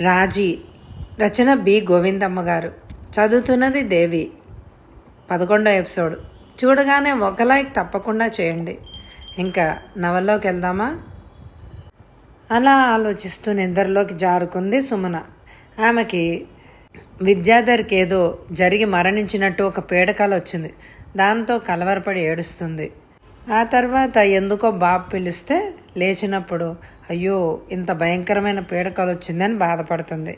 రాజీ రచన B. Govindamma గారు. చదువుతున్నది దేవి. పదకొండో ఎపిసోడ్. చూడగానే ఒక లైక్ తప్పకుండా చేయండి. ఇంకా నవల్లోకి వెళ్దామా? అలా ఆలోచిస్తూ నిద్రలోకి జారుకుంది సుమన. ఆమెకి విద్యాధర్కి ఏదో జరిగి మరణించినట్టు ఒక పీడకాలు వచ్చింది. దాంతో కలవరపడి ఏడుస్తుంది. ఆ తర్వాత ఎందుకో బాబు పిలిస్తే లేచినప్పుడు అయ్యో ఇంత భయంకరమైన పీడకలు వచ్చిందని బాధపడుతుంది.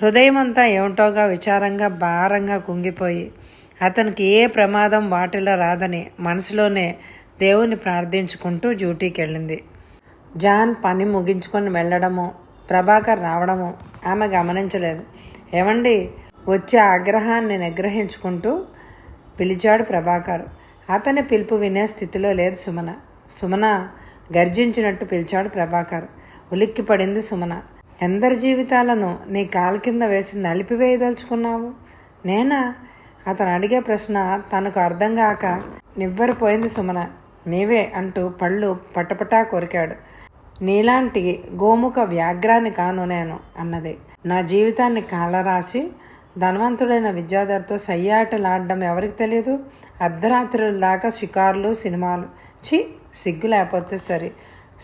హృదయం అంతా ఏమిటోగా విచారంగా భారంగా కుంగిపోయి అతనికి ఏ ప్రమాదం వాటిలో రాదని మనసులోనే దేవుని ప్రార్థించుకుంటూ డ్యూటీకి వెళ్ళింది జాన్ పని ముగించుకొని వెళ్ళడము ప్రభాకర్ రావడము ఆమె గమనించలేదు. ఏమండి వచ్చే ఆగ్రహాన్ని నిగ్రహించుకుంటూ పిలిచాడు ప్రభాకర్. అతని పిలుపు వినే స్థితిలో లేదు సుమన. సుమన గర్జించినట్టు పిలిచాడు ప్రభాకర్. ఉలిక్కి పడింది సుమన. ఎందరి జీవితాలను నీ కాలు కింద వేసి నలిపివేయదలుచుకున్నావు? నేనా? అతను అడిగే ప్రశ్న తనకు అర్థం కాక నివ్వరిపోయింది సుమన. నీవే అంటూ పళ్ళు పటపటా కొరికాడు. నీలాంటి గోముఖ వ్యాఘ్రాన్ని కాను నేను అన్నది. నా జీవితాన్ని కాలరాసి ధనవంతుడైన విద్యాధర్తో సయ్యాటలాడడం ఎవరికి తెలియదు అర్ధరాత్రుల దాకా షికార్లు సినిమాలు. చి సిగ్గు లేకపోతే సరే.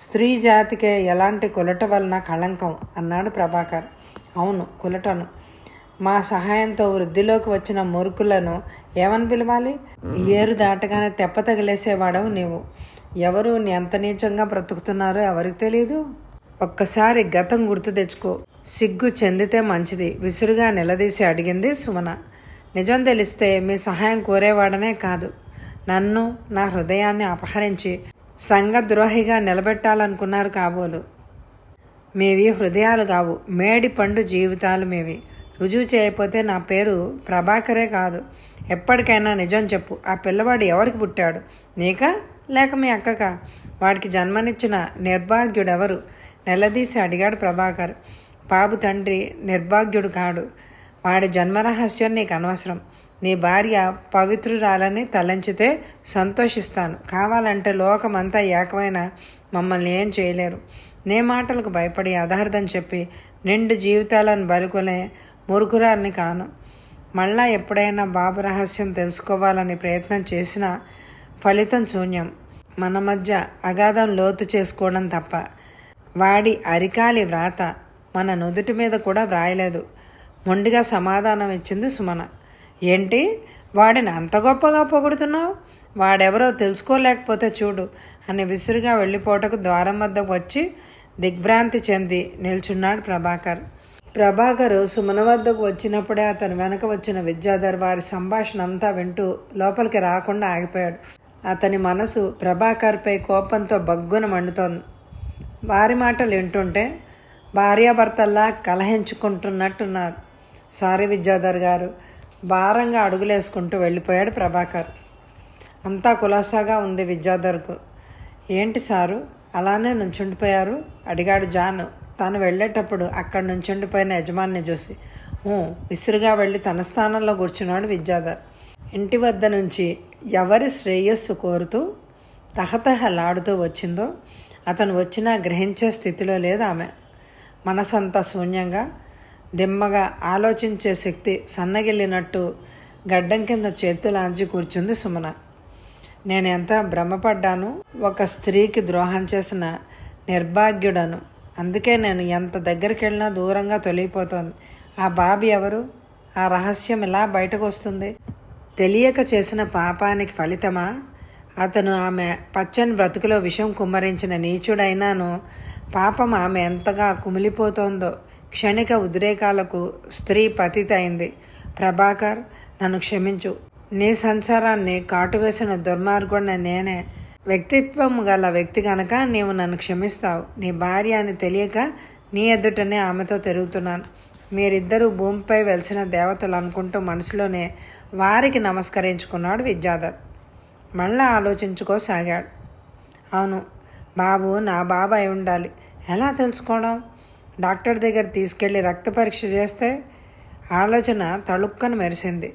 స్త్రీ జాతికే ఎలాంటి కులట వలన కళంకం? అన్నాడు ప్రభాకర్. అవును కులటను. మా సహాయంతో వృద్ధిలోకి వచ్చిన మురుకులను ఏమని పిలవాలి? ఏరు దాటగానే తెప్ప తగిలేసేవాడవు నీవు. ఎవరు ఎంత నీచంగా బ్రతుకుతున్నారో ఎవరికి తెలియదు ఒక్కసారి గతం గుర్తు తెచ్చుకో. సిగ్గు చెందితే మంచిది. విసురుగా నిలదీసి అడిగింది సుమన. నిజం తెలిస్తే మీ సహాయం కోరేవాడనే కాదు. నన్ను నా హృదయాన్ని అపహరించి సంఘద్రోహిగా నిలబెట్టాలనుకున్నారు కాబోలు. మేవి హృదయాలు కావు. మేడి పండు జీవితాలు మేవి. రుజువు చేయకపోతే నా పేరు ప్రభాకరే కాదు. ఎప్పటికైనా నిజం చెప్పు. ఆ పిల్లవాడు ఎవరికి పుట్టాడు? నీకా? లేక మీ అక్కక? వాడికి జన్మనిచ్చిన నిర్భాగ్యుడెవరు? నిలదీసి అడిగాడు ప్రభాకర్. బాబు తండ్రి నిర్భాగ్యుడు కాడు. వాడి జన్మరహస్యం నీకు అనవసరం. నీ భార్య పవిత్రురాలని తలంచితే సంతోషిస్తాను. కావాలంటే లోకమంతా ఏకమైన మమ్మల్ని ఏం చేయలేరు. నే మాటలకు భయపడి అదార్థం చెప్పి నిండు జీవితాలను బలుకునే మురుకురాల్ని కాను. మళ్ళా ఎప్పుడైనా బాబు రహస్యం తెలుసుకోవాలని ప్రయత్నం చేసినా ఫలితం శూన్యం. మన మధ్య అగాధం లోతు చేసుకోవడం తప్ప వాడి అరికాలి వ్రాత మన నుదుటి మీద కూడా వ్రాయలేదు. మొండిగా సమాధానం ఇచ్చింది సుమన. ఏంటి? వాడిని అంత గొప్పగా పొగుడుతున్నావు? వాడెవరో తెలుసుకోలేకపోతే చూడు అని విసురుగా వెళ్ళిపోటకు ద్వారం వద్దకు వచ్చి దిగ్భ్రాంతి చెంది నిల్చున్నాడు ప్రభాకర్. ప్రభాకర్ సుమన వద్దకు వచ్చినప్పుడే అతను వెనక వచ్చిన విద్యాధర్ వారి సంభాషణ అంతా వింటూ లోపలికి రాకుండా ఆగిపోయాడు. అతని మనసు ప్రభాకర్పై కోపంతో బగ్గున మండుతోంది. వారి మాటలు వింటుంటే భార్యాభర్తల్లా కలహించుకుంటున్నట్టున్నారు. సారీ విద్యాధర్ గారు భారంగా అడుగులేసుకుంటూ వెళ్ళిపోయాడు ప్రభాకర్. అంతా కులాసాగా ఉంది విద్యాధర్కు. ఏంటి సారు అలానే నుంచుండిపోయారు? అడిగాడు జాను. తాను వెళ్ళేటప్పుడు అక్కడ నుంచుండిపోయిన యజమాని చూసి. "ఊ" విసురుగా వెళ్ళి తన స్థానంలో కూర్చున్నాడు విద్యాధర్. ఇంటి వద్ద నుంచి ఎవరి శ్రేయస్సు కోరుతూ తహతహలాడుతూ వచ్చిందో అతను వచ్చినా గ్రహించే స్థితిలో లేదు ఆమె. మనసంతా శూన్యంగా దిమ్మగా ఆలోచించే శక్తి సన్నగిల్లినట్టు గడ్డం కింద చేతులాంచి కూర్చుంది సుమన. నేను ఎంత భ్రమపడ్డాను? ఒక స్త్రీకి ద్రోహం చేసిన నిర్భాగ్యుడను. అందుకే నేను ఎంత దగ్గరికి వెళ్ళినా దూరంగా తొలగిపోతోంది. ఆ బాబి ఎవరు? ఆ రహస్యం ఎలా బయటకు వస్తుంది? తెలియక చేసిన పాపానికి ఫలితమా? అతను ఆమె పచ్చని బ్రతుకులో విషం కుమ్మరించిన నీచుడైనాను. పాపం ఆమె ఎంతగా కుమిలిపోతోందో క్షణిక ఉద్రేకాలకు స్త్రీ పతిత అయింది ప్రభాకర్ నన్ను క్షమించు. నీ సంసారాన్ని కాటువేసిన దుర్మార్గుడిన నేనే. వ్యక్తిత్వం గల వ్యక్తి గనక నీవు నన్ను క్షమిస్తావు. నీ భార్య అని తెలియక నీ ఎదుటనే ఆమెతో తిరుగుతున్నాను. మీరిద్దరూ భూమిపై వెలిసిన దేవతలు అనుకుంటూ మనసులోనే వారికి నమస్కరించుకున్నాడు విద్యాధర్. మళ్ళా ఆలోచించుకోసాగాడు అవును బాబు నా బాబు అయి ఉండాలి. ఎలా తెలుసుకోవడం? డాక్టర్ దగ్గర తీసుకెళ్ళి రక్త పరీక్ష చేస్తే ఆలోచన తళుక్కను మెరిసింది.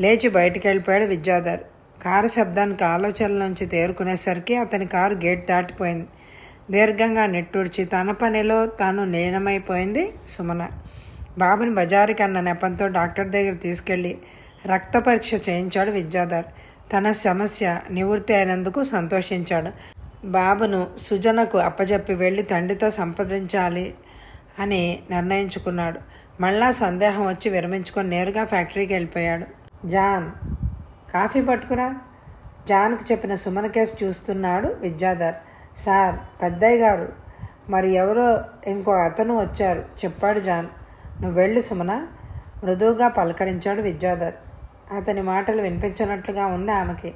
లేచి బయటికి వెళ్ళిపోయాడు విద్యాధర్. కారు శబ్దానికి ఆలోచనల నుంచి తేరుకునేసరికి అతని కారు గేట్ దాటిపోయింది. దీర్ఘంగా నెట్టూడ్చి తన పనిలో తాను లీనమైపోయింది సుమన. బాబుని బజారుకి అన్న నెపంతో డాక్టర్ దగ్గర తీసుకెళ్ళి రక్త పరీక్ష చేయించాడు విద్యాధర్. తన సమస్య నివృత్తి అయినందుకు సంతోషించాడు. బాబును సుజనకు అప్పజెప్పి వెళ్ళి తండ్రితో సంప్రదించాలి అని నిర్ణయించుకున్నాడు. మళ్ళా సందేహం వచ్చి విరమించుకొని నేరుగా ఫ్యాక్టరీకి వెళ్ళిపోయాడు. జాన్ కాఫీ పట్టుకురా. జాన్కు చెప్పిన సుమన కేసు చూస్తున్నాడు విద్యాధర్. సార్ పెద్దయ్య గారు. మరి ఎవరో ఇంకో అతను వచ్చారు చెప్పాడు జాన్. నువ్వు వెళ్ళు సుమన మృదువుగా పలకరించాడు విద్యాధర్. అతని మాటలు వినిపించినట్లుగా ఉంది ఆమెకి.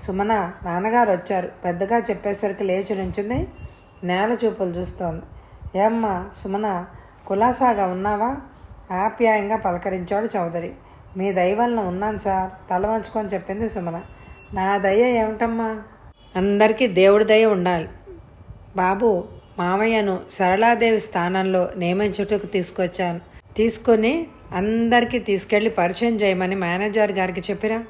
సుమన నాన్నగారు వచ్చారు. పెద్దగా చెప్పేసరికి లేచి నుంచింది. నేల చూపులు చూస్తోంది. ఏమ్మ సుమన కులాసాగా ఉన్నావా? ఆప్యాయంగా పలకరించాడు చౌదరి. మీ దయవలన ఉన్నాను సార్ తల వంచుకొని చెప్పింది సుమన. నా దయ ఏమిటమ్మా? అందరికీ దేవుడి దయ ఉండాలి. బాబు మామయ్యను సరళాదేవి స్థానంలో నియమించుటకు తీసుకొచ్చాను. తీసుకొని అందరికీ తీసుకెళ్ళి పరిచయం చేయమని మేనేజర్ గారికి చెప్పిరా.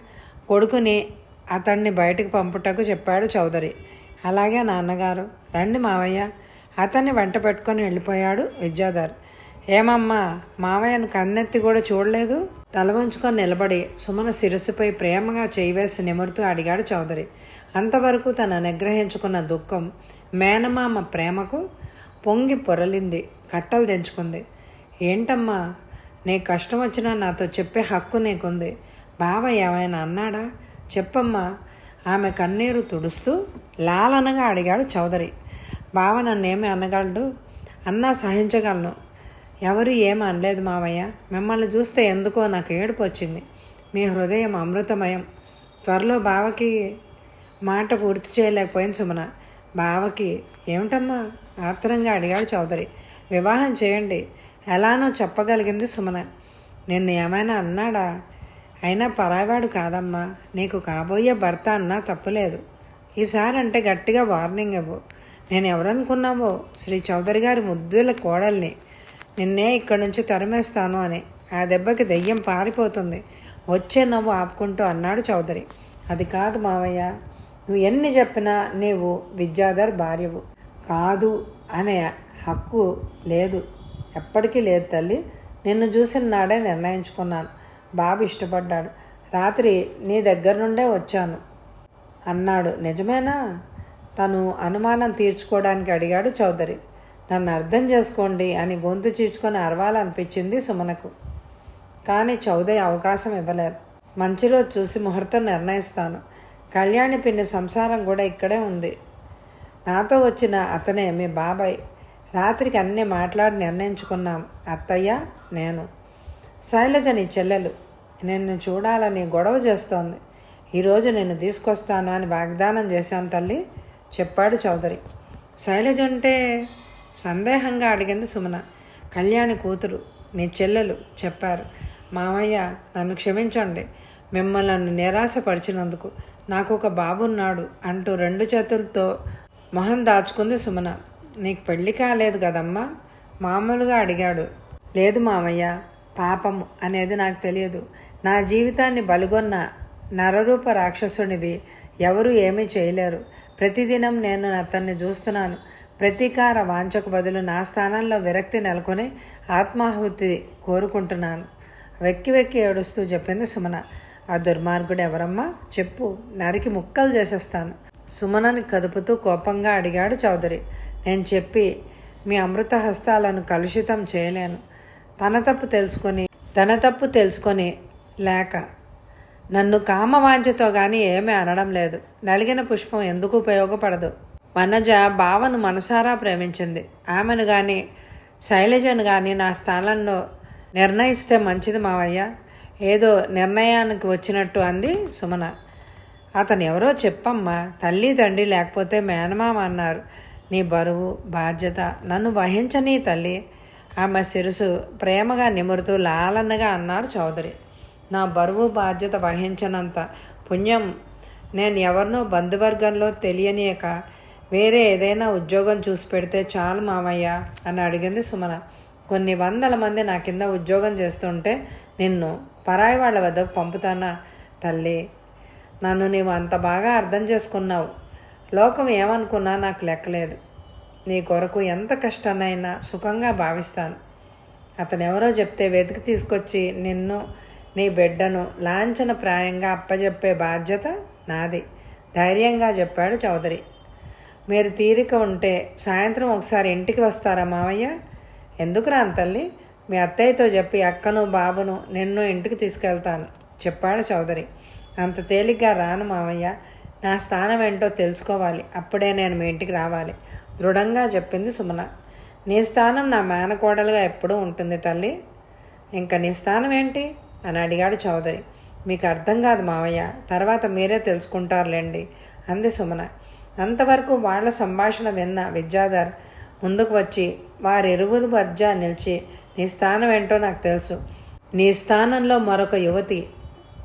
కొడుకుని అతన్ని బయటకు పంపుటకు చెప్పాడు చౌదరి. అలాగే నాన్నగారు. రండి మావయ్య అతన్ని వెంట పెట్టుకొని వెళ్ళిపోయాడు విద్యాధర్. ఏమమ్మా మావయ్యను కన్నెత్తి కూడా చూడలేదు? తల వంచుకొని నిలబడి సుమన శిరస్సుపై ప్రేమగా చేయివేసి నిమురుతూ అడిగాడు చౌదరి. అంతవరకు తన నిగ్రహించుకున్న దుఃఖం మేనమామ ప్రేమకు పొంగి పొరలింది కట్టలు తెంచుకుంది. ఏంటమ్మా నీ కష్టం వచ్చినా నాతో చెప్పే హక్కు నీకుంది. బావ ఏమైనా అన్నాడా? చెప్పమ్మా ఆమె కన్నీరు తుడుస్తూ లాలనగా అడిగాడు చౌదరి. బావ నన్నేమి అనగలడు? అన్నా సహించగలను. ఎవరు ఏమి అనలేదు మావయ్య. మిమ్మల్ని చూస్తే ఎందుకో నాకు ఏడుపు వచ్చింది. మీ హృదయం అమృతమయం. త్వరలో బావకి మాట పూర్తి చేయలేకపోయింది సుమన. బావకి ఏమిటమ్మా? ఆత్రంగా అడిగాడు చౌదరి. వివాహం చేయండి. ఎలానో చెప్పగలిగింది సుమన. నిన్ను ఏమైనా అన్నాడా? అయినా పరాయివాడు కాదమ్మా. నీకు కాబోయే భర్త అన్నా తప్పులేదు. ఈసారి అంటే గట్టిగా వార్నింగ్ ఇవ్వు. నేను ఎవరనుకున్నావో శ్రీ చౌదరి గారి ముద్దుల కోడల్ని. నిన్నే ఇక్కడి నుంచి తరిమేస్తాను అని. ఆ దెబ్బకి దెయ్యం పారిపోతుంది. వచ్చే నవ్వు ఆపుకుంటూ అన్నాడు చౌదరి. అది కాదు మావయ్య. నువ్వు ఎన్ని చెప్పినా నీవు విద్యాధర్ భార్యవు. కాదు అనే హక్కు లేదు. ఎప్పటికీ లేదు తల్లి. నిన్ను చూసిన నాడే నిర్ణయించుకున్నాను. బాబు ఇష్టపడ్డాడు. రాత్రి నీ దగ్గర నుండే వచ్చాను. అన్నాడు. నిజమేనా? తను అనుమానం తీర్చుకోవడానికి అడిగాడు చౌదరి. నన్ను అర్థం చేసుకోండి అని గొంతు చీచుకొని అరవాలనిపించింది సుమనకు. కానీ చౌదరి అవకాశం ఇవ్వలేదు. మంచి రోజు చూసి ముహూర్తం నిర్ణయిస్తాను. కళ్యాణి పిన్ని సంసారం కూడా ఇక్కడే ఉంది. నాతో వచ్చిన అతనే మీ బాబాయ్. రాత్రికి అన్నీ మాట్లాడి నిర్ణయించుకున్నాం. అత్తయ్య నేను. శైలజ నీ చెల్లెలు. నిన్ను చూడాలని గొడవ చేస్తోంది. ఈరోజు నేను తీసుకొస్తాను అని వాగ్దానం చేశాను తల్లి. చెప్పాడు చౌదరి. శైలజ అంటే సందేహంగా అడిగింది సుమన. కళ్యాణి కూతురు నీ చెల్లెలు చెప్పారు. మామయ్య నన్ను క్షమించండి. మిమ్మల్ని నన్ను నిరాశపరిచినందుకు నాకు ఒక బాబున్నాడు అంటూ రెండు చేతులతో మొహం దాచుకుంది సుమన. నీకు పెళ్ళి కాలేదు కదమ్మా? మామూలుగా అడిగాడు. లేదు మామయ్య పాపము అనేది నాకు తెలియదు. నా జీవితాన్ని బలుగొన్న నరరూప రాక్షసునివి ఎవరు ఏమీ చేయలేరు. ప్రతిదినం నేను అతన్ని చూస్తున్నాను. ప్రతీకార వాంఛకు బదులు నా స్థానంలో విరక్తి నెలకొని ఆత్మాహుతి కోరుకుంటున్నాను. వెక్కి వెక్కి ఏడుస్తూ చెప్పింది సుమన. ఆ దుర్మార్గుడు ఎవరమ్మా? చెప్పు. నరికి ముక్కలు చేసేస్తాను. సుమనని కదుపుతూ కోపంగా అడిగాడు చౌదరి. నేను చెప్పి మీ అమృత హస్తాలను కలుషితం చేయలేను. తన తప్పు తెలుసుకొని తన తప్పు తెలుసుకొని లేక నన్ను కామవాంఛతో గాని ఏమీ అనడం లేదు. నలిగిన పుష్పం ఎందుకు ఉపయోగపడదు? వనజ బావను మనసారా ప్రేమించింది. ఆమెను గాని శైలజను గాని నా స్థానంలో నిర్ణయిస్తే మంచిది మావయ్య. ఏదో నిర్ణయానికి వచ్చినట్టు అంది సుమన. అతను ఎవరో చెప్పమ్మా. తల్లి తండ్రి లేకపోతే మేనమామ అన్నారు. నీ బరువు బాధ్యత నన్ను వహించని తల్లి. ఆమె శిరసు ప్రేమగా నిమురుతూ లాలన్నగా అన్నారు చౌదరి. నా బరువు బాధ్యత వహించనంత పుణ్యం నేను ఎవరినో బంధువర్గంలో తెలియనియక వేరే ఏదైనా ఉద్యోగం చూసి పెడితే చాలు మామయ్య అని అడిగింది సుమన. కొన్ని వందల మంది నా కింద ఉద్యోగం చేస్తుంటే నిన్ను పరాయి వాళ్ళ వద్దకు పంపుతానా? తల్లి నన్ను నీవు అంత బాగా అర్థం చేసుకున్నావు. లోకం ఏమనుకున్నా నాకు లెక్కలేదు. నీ కొరకు ఎంత కష్టాన్నైనా సుఖంగా భావిస్తాను. అతను ఎవరో చెప్తే వెతికి తీసుకొచ్చి నిన్ను నీ బిడ్డను లాంఛన ప్రాయంగా అప్పజెప్పే బాధ్యత నాది. ధైర్యంగా చెప్పాడు చౌదరి. మీరు తీరిక ఉంటే సాయంత్రం ఒకసారి ఇంటికి వస్తారా మావయ్య? ఎందుకు రాను తల్లి? మీ అత్తయ్యతో చెప్పి అక్కను బాబును నిన్ను ఇంటికి తీసుకెళ్తాను చెప్పాడు చౌదరి. అంత తేలిగ్గా రాను మావయ్య నా స్థానం ఏంటో తెలుసుకోవాలి. అప్పుడే నేను మీ ఇంటికి రావాలి. దృఢంగా చెప్పింది సుమన నీ స్థానం నా మేనకోడలుగా ఎప్పుడూ ఉంటుంది తల్లి. ఇంకా నీ స్థానం ఏంటి? అని అడిగాడు చౌదరి. మీకు అర్థం కాదు మావయ్య తర్వాత మీరే తెలుసుకుంటారులేండి అంది సుమన. అంతవరకు వాళ్ళ సంభాషణ విన్న విద్యాధర్ ముందుకు వచ్చి వారిరువురు మధ్య నిలిచి నీ స్థానం ఏంటో నాకు తెలుసు. నీ స్థానంలో మరొక యువతి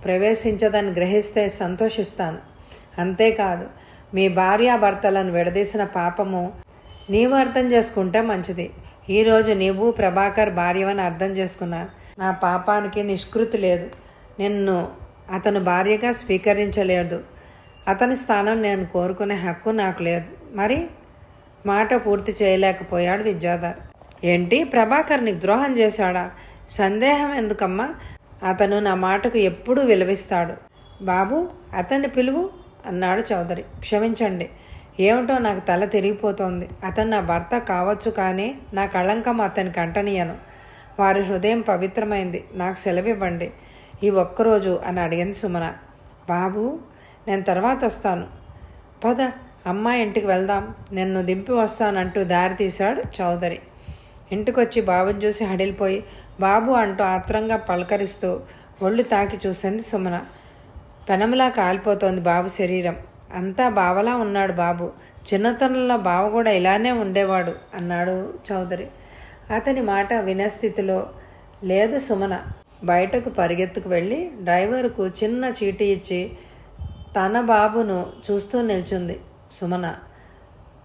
ప్రవేశించదని గ్రహిస్తే సంతోషిస్తాను. అంతేకాదు మీ భార్యాభర్తలను విడదీసిన పాపము నీవు అర్థం చేసుకుంటే మంచిది. ఈరోజు నీవు ప్రభాకర్ భార్యవని అర్థం చేసుకున్నాను నా పాపానికి నిష్కృతి లేదు. నిన్ను అతను భార్యగా స్వీకరించలేదు. అతని స్థానం నేను కోరుకునే హక్కు నాకు లేదు. మరి మాట పూర్తి చేయలేకపోయాడు విద్యాధర్. ఏంటి? ప్రభాకర్ నీకు ద్రోహం చేశాడా? సందేహం ఎందుకమ్మా? అతను నా మాటకు ఎప్పుడూ విలువిస్తాడు. బాబు అతన్ని పిలువు అన్నాడు చౌదరి. క్షమించండి. ఏమిటో నాకు తల తిరిగిపోతోంది. అతను నా భర్త కావచ్చు కానీ నా కళంకం అతనికి అంటనీయను. వారి హృదయం పవిత్రమైంది. నాకు సెలవివ్వండి. ఈ ఒక్కరోజు అని అడిగింది సుమన. బాబు నేను తర్వాత వస్తాను. పద అమ్మాయి ఇంటికి వెళ్దాం. నిన్ను దింపి వస్తానంటూ దారి తీశాడు చౌదరి. ఇంటికొచ్చి బాబుని చూసి హడిలిపోయి బాబు అంటూ ఆత్రంగా పలకరిస్తూ ఒళ్ళు తాకి చూసింది సుమన. పెనములా కాలిపోతోంది బాబు శరీరం. అంతా బావలా ఉన్నాడు బాబు. చిన్నతనంలో బావ కూడా ఇలానే ఉండేవాడు అన్నాడు చౌదరి. అతని మాట వినస్థితిలో లేదు సుమన. బయటకు పరిగెత్తుకు వెళ్ళి డ్రైవర్కు చిన్న చీటీ ఇచ్చి తన బాబును చూస్తూ నిల్చుంది సుమన.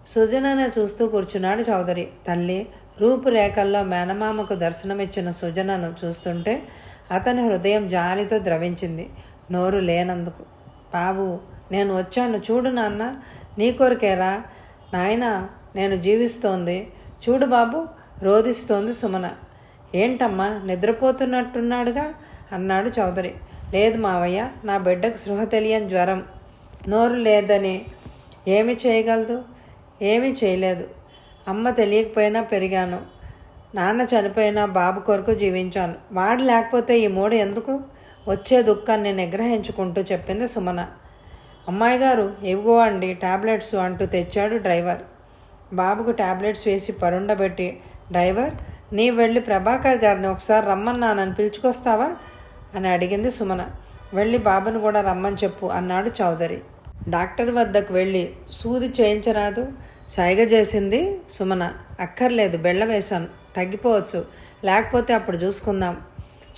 సుజనను చూస్తూ కూర్చున్నాడు చౌదరి. తల్లి రూపురేఖల్లో మేనమామకు దర్శనమిచ్చిన సుజనను చూస్తుంటే అతని హృదయం జాలితో ద్రవించింది. నోరు లేనందుకు. బాబు నేను వచ్చాను. చూడు నాన్న నీ కోరికేరా. నాయన నేను జీవిస్తోంది. చూడు బాబు రోధిస్తోంది సుమన. ఏంటమ్మా నిద్రపోతున్నట్టున్నాడుగా? అన్నాడు చౌదరి. లేదు మావయ్య నా బిడ్డకు సృహ తెలియని జ్వరం. నోరు లేదని. ఏమి చేయగలదు? ఏమీ చేయలేదు. అమ్మ తెలియకపోయినా పెరిగాను. నాన్న చనిపోయినా బాబు కొరకు జీవించాను. వాడు లేకపోతే ఈ మూడు ఎందుకు? వచ్చే దుఃఖాన్ని నిగ్రహించుకుంటూ చెప్పింది సుమన. అమ్మాయి గారు ఇవిగో అండి టాబ్లెట్స్ అంటూ తెచ్చాడు డ్రైవర్. బాబుకు టాబ్లెట్స్ వేసి పరుండబెట్టి డ్రైవర్ నీ వెళ్ళి ప్రభాకర్ గారిని ఒకసారి రమ్మన్నానని పిలుచుకొస్తావా? అని అడిగింది సుమన. వెళ్ళి బాబును కూడా రమ్మని చెప్పు అన్నాడు చౌదరి. డాక్టర్ వద్దకు వెళ్ళి సూది చేయించరాదు సైగ చేసింది సుమన. అక్కర్లేదు బెళ్ళ వేశాను. తగ్గిపోవచ్చు. లేకపోతే అప్పుడు చూసుకుందాం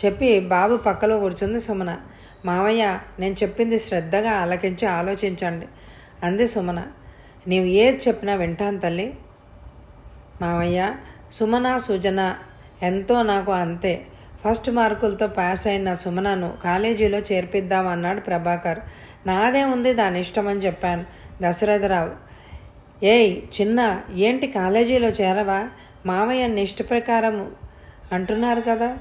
చెప్పి బాబు పక్కలో కూర్చుంది సుమన. మామయ్య నేను చెప్పింది శ్రద్ధగా ఆలకించి ఆలోచించండి అంది సుమన. నీవు ఏది చెప్పినా వింటాను తల్లి. మామయ్య సుమన సుజన ఎంతో నాకు అంతే. ఫస్ట్ మార్కులతో పాస్ అయిన సుమనను కాలేజీలో చేర్పిద్దామన్నాడు ప్రభాకర్. నాదే ఉంది దాని ఇష్టమని చెప్పాను. దశరథరావు ఏయ్ చిన్న ఏంటి కాలేజీలో చేరవా? మామయ్య నిష్ట ప్రకారము అంటున్నారు కదా.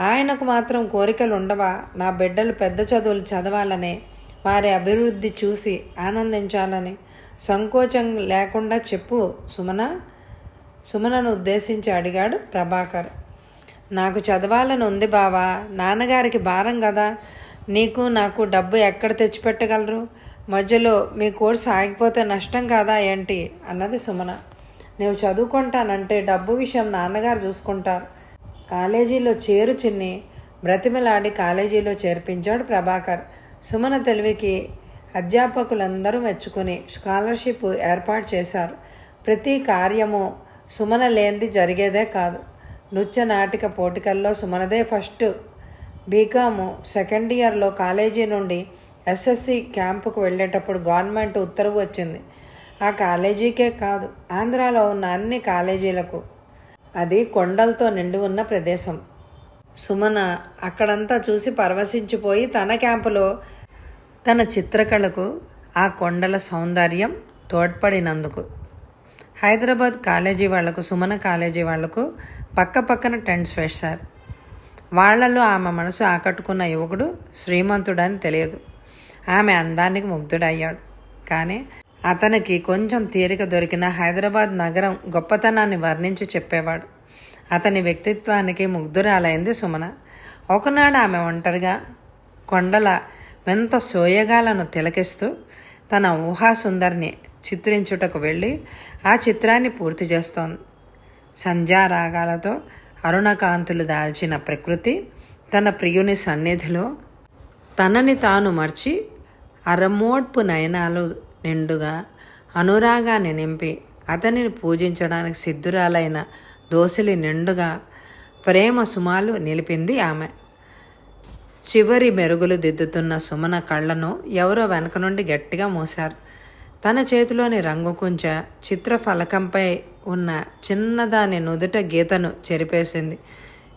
ఆయనకు మాత్రం కోరికలు ఉండవా? నా బిడ్డలు పెద్ద చదువులు చదవాలనే వారి అభివృద్ధి చూసి ఆనందించాలని సంకోచం లేకుండా చెప్పు సుమన. సుమనను ఉద్దేశించి అడిగాడు ప్రభాకర్. నాకు చదవాలని ఉంది బావా నాన్నగారికి భారం కదా నీకు నాకు డబ్బు ఎక్కడ తెచ్చిపెట్టగలరు? మధ్యలో మీ కోర్సు ఆగిపోతే నష్టం కాదా ఏంటి? అన్నది సుమన. నువ్వు చదువుకుంటానంటే డబ్బు విషయం నాన్నగారు చూసుకుంటారు. కాలేజీలో చేరు చిన్ని బ్రతిమలాడి కాలేజీలో చేర్పించాడు ప్రభాకర్. సుమన తెలివికి అధ్యాపకులందరూ మెచ్చుకుని స్కాలర్షిప్ ఏర్పాటు చేశారు. ప్రతి కార్యము సుమన లేనిది జరిగేదే కాదు. నృత్య నాటిక పోటీకల్లో సుమనదే ఫస్ట్. బీకాము సెకండ్ ఇయర్లో కాలేజీ నుండి ఎస్ఎస్సి క్యాంపుకు వెళ్ళేటప్పుడు గవర్నమెంట్ ఉత్తర్వు వచ్చింది. ఆ కాలేజీకే కాదు ఆంధ్రాలో ఉన్న అన్ని కాలేజీలకు. అది కొండలతో నిండి ఉన్న ప్రదేశం. సుమన అక్కడంతా చూసి పరవశించిపోయి తన క్యాంపులో తన చిత్రకళకు ఆ కొండల సౌందర్యం తోడ్పడినందుకు. హైదరాబాద్ కాలేజీ వాళ్ళకు సుమన కాలేజీ వాళ్ళకు పక్క పక్కన టెంట్స్ వేశారు వాళ్ళలో ఆమె మనసు ఆకట్టుకున్న యువకుడు శ్రీమంతుడని తెలియదు. ఆమె అందానికి ముగ్ధుడయ్యాడు. కానీ అతనికి కొంచెం తీరిక దొరికిన హైదరాబాద్ నగరం గొప్పతనాన్ని వర్ణించి చెప్పేవాడు. అతని వ్యక్తిత్వానికి ముగ్ధురాలైంది సుమన. ఒకనాడు ఆమె ఒంటరిగా కొండల వింత సోయగాలను తిలకిస్తూ తన ఊహాసుందరిని చిత్రించుటకు వెళ్ళి ఆ చిత్రాన్ని పూర్తి చేస్తోంది. సంధ్యారాగాలతో అరుణకాంతులు దాల్చిన ప్రకృతి తన ప్రియుని సన్నిధిలో తనని తాను మర్చి అరమోడ్పు నయనాలు నిండుగా అనురాగాన్ని నింపి అతనిని పూజించడానికి సిద్ధురాలైన దోసిలి నిండుగా ప్రేమ సుమాలు నిలిపింది ఆమె. చివరి మెరుగులు దిద్దుతున్న సుమన కళ్ళను ఎవరో వెనక నుండి గట్టిగా మూశారు. తన చేతిలోని రంగు కుంచ చిత్రఫలకంపై ఉన్న చిన్నదాని నుదుట గీతను చెరిపేసింది.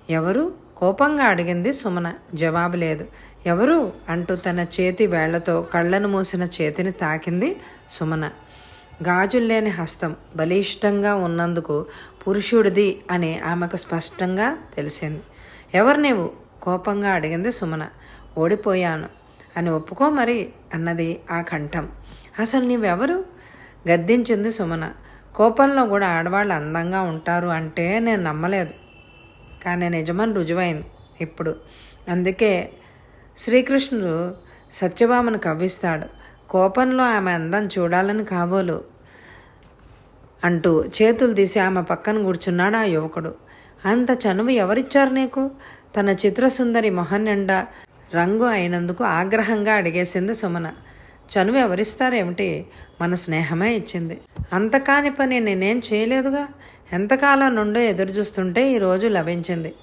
ఎవరు? కోపంగా అడిగింది సుమన. జవాబు లేదు. ఎవరు? అంటూ తన చేతి వేళ్ళతో కళ్ళను మూసిన చేతిని తాకింది సుమన. గాజుల్లేని హస్తం బలిష్టంగా ఉన్నందుకు పురుషుడిది అని ఆమెకు స్పష్టంగా తెలిసింది. ఎవరు నీవు? కోపంగా అడిగింది సుమన. ఓడిపోయాను. అని ఒప్పుకో మరి అన్నది ఆ కంఠం. అసలు నీవెవరు? గద్దించింది సుమన. కోపంలో కూడా ఆడవాళ్ళు అందంగా ఉంటారు అంటే నేను నమ్మలేదు. కానీ నిజమని రుజువైంది ఇప్పుడు. అందుకే శ్రీకృష్ణుడు సత్యభామను కవ్విస్తాడు. కోపంలో ఆమె అందం చూడాలని కాబోలు అంటూ చేతులు తీసి ఆమె పక్కన కూర్చున్నాడు ఆ యువకుడు. అంత చనువు ఎవరిచ్చారు నీకు? తన చిత్రసుందరి మొహన్ నిండా రంగు అయినందుకు ఆగ్రహంగా అడిగేసింది సుమన. చనువు ఎవరిస్తారేమిటి? మన స్నేహమే ఇచ్చింది. అంతకాని పని నేనేం చేయలేదుగా? ఎంతకాలం నుండో ఎదురు చూస్తుంటే ఈరోజు లభించింది.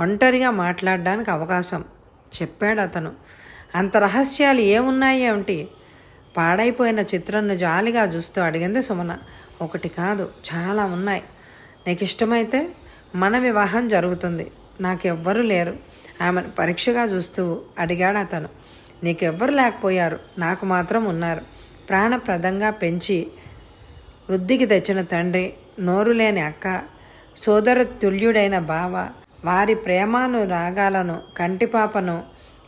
ఒంటరిగా మాట్లాడడానికి అవకాశం చెప్పాడు అతను. అంత రహస్యాలు ఏమున్నాయి ఏమిటి? పాడైపోయిన చిత్రంను జాలిగా చూస్తూ అడిగింది సుమన. ఒకటి కాదు చాలా ఉన్నాయి. నీకు ఇష్టమైతే మన వివాహం జరుగుతుంది. నాకెవ్వరూ లేరు. ఆమెను పరీక్షగా చూస్తూ అడిగాడు అతను. నీకెవ్వరు లేకపోయారు. నాకు మాత్రం ఉన్నారు. ప్రాణప్రదంగా పెంచి వృద్ధికి తెచ్చిన తండ్రి నోరు లేని అక్క సోదర తుల్యుడైన బావ వారి ప్రేమాను రాగాలను కంటిపాపను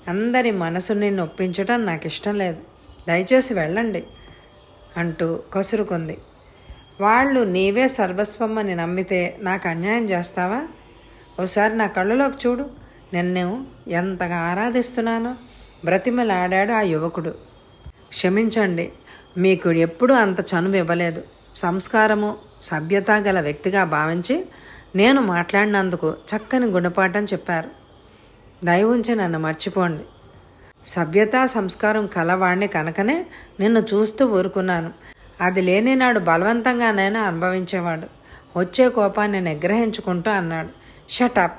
అందరి మనసుని నొప్పించటం నాకు ఇష్టం లేదు. దయచేసి వెళ్ళండి అంటూ కసురుకుంది. వాళ్ళు నీవే సర్వస్వమ్మని నమ్మితే నాకు అన్యాయం చేస్తావా? ఓసారి నా కళ్ళలోకి చూడు. నిన్ను ఎంతగా ఆరాధిస్తున్నానో. బ్రతిమలాడాడు ఆ యువకుడు. క్షమించండి మీకు ఎప్పుడూ అంత చనువు ఇవ్వలేదు సంస్కారము సభ్యత గల వ్యక్తిగా భావించి నేను మాట్లాడినందుకు చక్కని గుణపాఠం చెప్పారు. దయ ఉంచి నన్ను మర్చిపోండి. సభ్యత సంస్కారం కలవాణ్ణి కనుకనే నిన్ను చూస్తూ ఊరుకున్నాను. అది లేని నాడు బలవంతంగానైనా అనుభవించేవాడు. వచ్చే కోపాన్ని నిగ్రహించుకుంటూ అన్నాడు. Shut up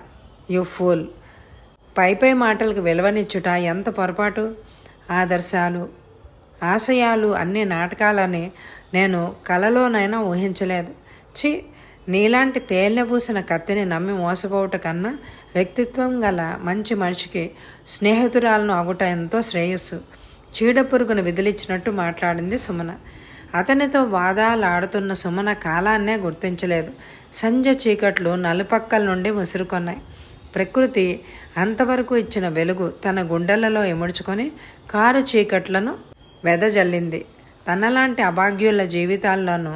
you fool! పైపై మాటలకు విలువనిచ్చుట ఎంత పొరపాటు? ఆదర్శాలు ఆశయాలు అన్ని నాటకాలని నేను కలలోనైనా ఊహించలేదు. చి నీలాంటి తేలినపూసిన కత్తిని నమ్మి మోసపోవట కన్నా వ్యక్తిత్వం గల మంచి మనిషికి స్నేహితురాలను అగుట ఎంతో శ్రేయస్సు. చీడపురుగును విదిలిచ్చినట్టు మాట్లాడింది సుమన. అతనితో వాదాలాడుతున్న సుమన కాలాన్నే గుర్తించలేదు. సంజ చీకట్లు నలుపక్కల నుండి ముసురుకొన్నాయి. ప్రకృతి అంతవరకు ఇచ్చిన వెలుగు తన గుండెలలో ఇముడ్చుకొని కారు చీకట్లను వెదజల్లింది. తనలాంటి అభాగ్యుల జీవితాల్లోనూ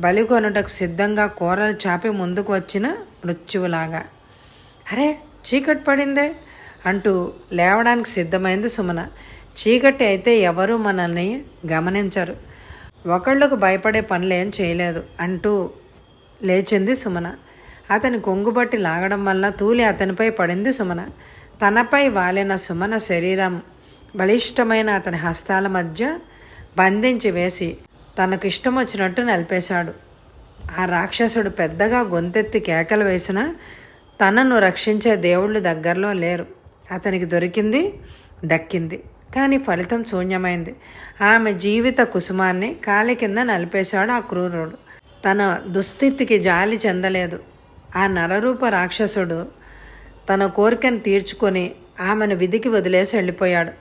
బలికొనుటకు సిద్ధంగా కూరలు చాపి ముందుకు వచ్చిన మృత్యువులాగా. అరే చీకటి పడిందే అంటూ లేవడానికి సిద్ధమైంది సుమన. చీకటి అయితే ఎవరూ మనల్ని గమనించరు. ఒకళ్ళకు భయపడే పనులేం చేయలేదు అంటూ లేచింది సుమన. అతని కొంగుబట్టి లాగడం వల్ల తూలి అతనిపై పడింది సుమన. తనపై వాలిన సుమన శరీరం బలిష్టమైన అతని హస్తాల మధ్య బంధించి వేసి తనకు ఇష్టం వచ్చినట్టు నలిపేశాడు. ఆ రాక్షసుడు పెద్దగా గొంతెత్తి కేకలు వేసినా తనను రక్షించే దేవుళ్ళు దగ్గరలో లేరు. అతనికి దొరికింది దక్కింది. కానీ ఫలితం శూన్యమైంది. ఆమె జీవిత కుసుమాన్ని కాలి కింద నలిపేశాడు ఆ క్రూరుడు. తన దుస్థితికి జాలి చెందలేదు. ఆ నరరూప రాక్షసుడు తన కోరికను తీర్చుకొని ఆమెను విధికి వదిలేసి వెళ్ళిపోయాడు.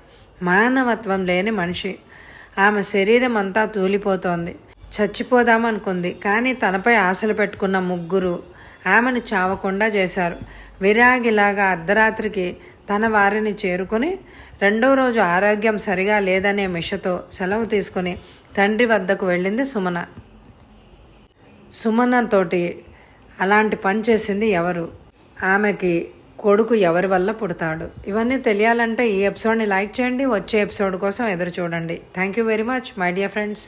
మానవత్వం లేని మనిషి. ఆమె శరీరం అంతా తూలిపోతోంది. చచ్చిపోదామనుకుంది కానీ తనపై ఆశలు పెట్టుకున్న ముగ్గురు ఆమెను చావకుండా చేశారు. విరాగిలాగా అర్ధరాత్రికి తన వారిని చేరుకుని రెండో రోజు ఆరోగ్యం సరిగా లేదనే మిషతో సెలవు తీసుకుని తండ్రి వద్దకు వెళ్ళింది సుమన. సుమనతోటి అలాంటి పని చేసింది ఎవరు? ఆమెకి కొడుకు ఎవరి వల్ల పుడతాడు? ఇవన్నీ తెలియాలంటే ఈ ఎపిసోడ్ని లైక్ చేయండి వచ్చే ఎపిసోడ్ కోసం ఎదురు చూడండి. Thank you very much my dear friends.